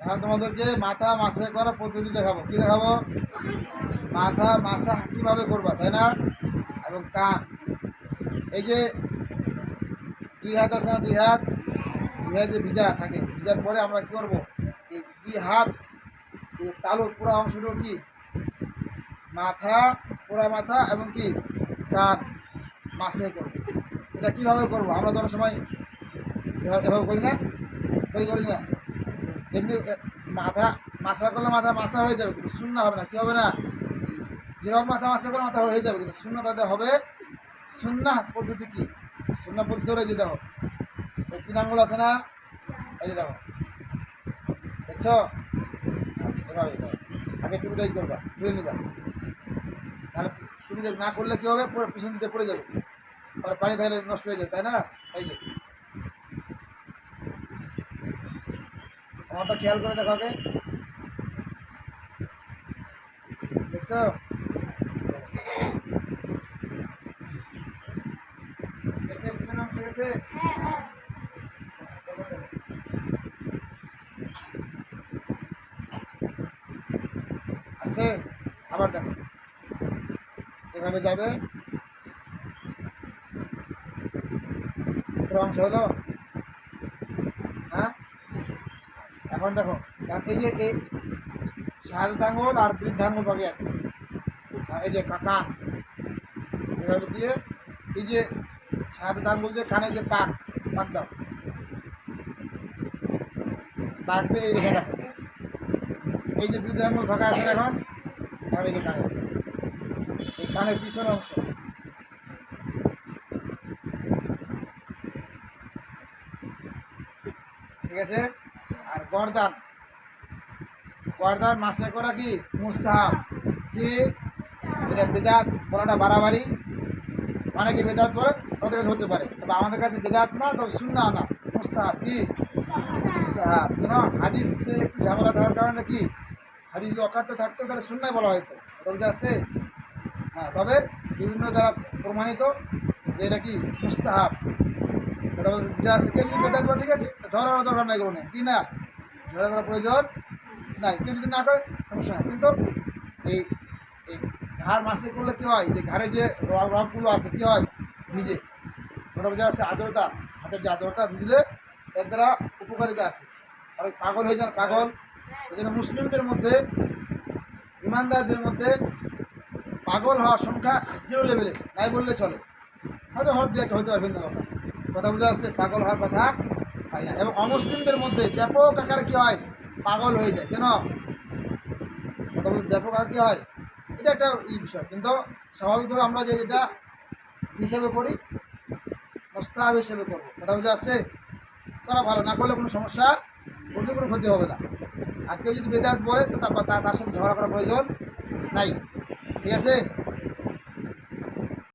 এখন তোমাদেরকে মাথা মাসে করা পদ্ধতি দেখাবো। কি দেখাবো? মাথা মাসা কীভাবে করবা, তাই না? এবং কান। এই যে দুই হাত আছে না দুই হাত? দুই হাত যে ভিজা থাকে, ভিজার পরে আমরা কী করব? এই দুই হাত, এই তালুর পুরো অংশটা কি? মাথা পোড়া মাথা এবং কি? কান মাসে করব। এটা কীভাবে করব? আমরা তো সময় এভাবে করি না? করি না? এমনি মাথা মাসা করলে মাথা মাসা হয়ে যাবে কিন্তু শূন্য হবে না, কী হবে না? যেভাবে মাথা মাসা করলে মাথা হয়ে যাবে কিন্তু শূন্য তাতে হবে, শূন্য পদ্ধতি কি? শূন্য পদ্ধতি ধরে যেতে হবে এই তিন আঙ্গুল আছে না? এই যে দেখো, দেখছ। আগে টুপিটাই করবা, তুলে নিবা। তাহলে টুপিটা না করলে কী হবে? পিছন দিতে পড়ে যাবে। আর পানি থাকলে নষ্ট হয়ে যাবে, তাই না? এই যে। আমারটা খেয়াল করে দেখো আগে দেখছ? আছে? আবার দেখো। এভাবে যাবে। অংশ হলো হ্যাঁ এখন দেখো এই যে এই আঙ্গুল আর বৃদ্ধাঙ্গুল বাকি আছে। এই যে কান এভাবে দিয়ে এই যে শাহাদাত আঙ্গুল দিয়ে কানে যে পাক পাক দাও। পাক দিয়ে এই দেখো। এই যে বৃদ্ধাঙ্গুল ফাঁকা আছে এখন, আর এই যে কানে। এই কানের পিছনের অংশ। ঠিক আছে? গরদান। গরদান মাসে করা কি? মুস্তাহাব। কি? এটা বেদাত বলাটা বাড়াবাড়ি। অনেকে বেদাত বলে তাদের কাছে হতে পারে। তবে আমাদের কাছে বেদাত না, তবে শূন্য না। মুস্তাহাব কি? মুস্তাহাব। কেন? হাদিস একটু ঝামেলা থাকার কারণে কি? হাদিস যদি অকাট্য থাকতো, তাহলে শূন্যই বলা হয়তো তবে যা আছে। হ্যাঁ তবে বিভিন্ন দ্বারা প্রমাণিত যে এটা কি? মুস্তাহাব। এটা যা আছে কেউ বেদাত ঠিক আছে। ধরার দরকার নাই কোনো কি না? ধরা করার প্রয়োজন? নাই, কেউ যদি না করে, সমস্যা নাই। কিন্তু এই এই ঘাড় মাসে করলে কী হয়? যে ঘাড়ে যে রগগুলো আছে, কী হয়? ভিজে। ওটা বোঝা আছে আর্দ্রতা। হাতের যে আর্দ্রতা, ভিজলে এর দ্বারা উপকারিতা আছে। অনেক পাগল হয়ে যান, পাগল। এই জন্য মুসলিমদের মধ্যে, ইমানদারদের মধ্যে পাগল হওয়ার সংখ্যা জিরো লেভেলে নাই বললে চলে। হয়তো দু একটা হতে পারে, ভিন্ন কথা। কথা বোঝা যাচ্ছে, পাগল হওয়ার কথা। হয় না। এবং অমুসলিমদের মধ্যে ব্যাপক আকারে কী হয়? পাগল হয়ে যায়। কেন? ব্যাপক আকারে কী হয়? এটা একটা ই বিষয়। কিন্তু স্বাভাবিকভাবে আমরা যে এটা হিসেবে করি, মোস্তাহাব হিসেবে করব। কথা বোঝা আসছে করা ভালো। না করলে কোনো সমস্যা ওদের কোনো ক্ষতি হবে না। আর কেউ যদি বেদাত বলে, তো তারপর তার তার সাথে ঝগড়া করার প্রয়োজন নাই। ঠিক আছে?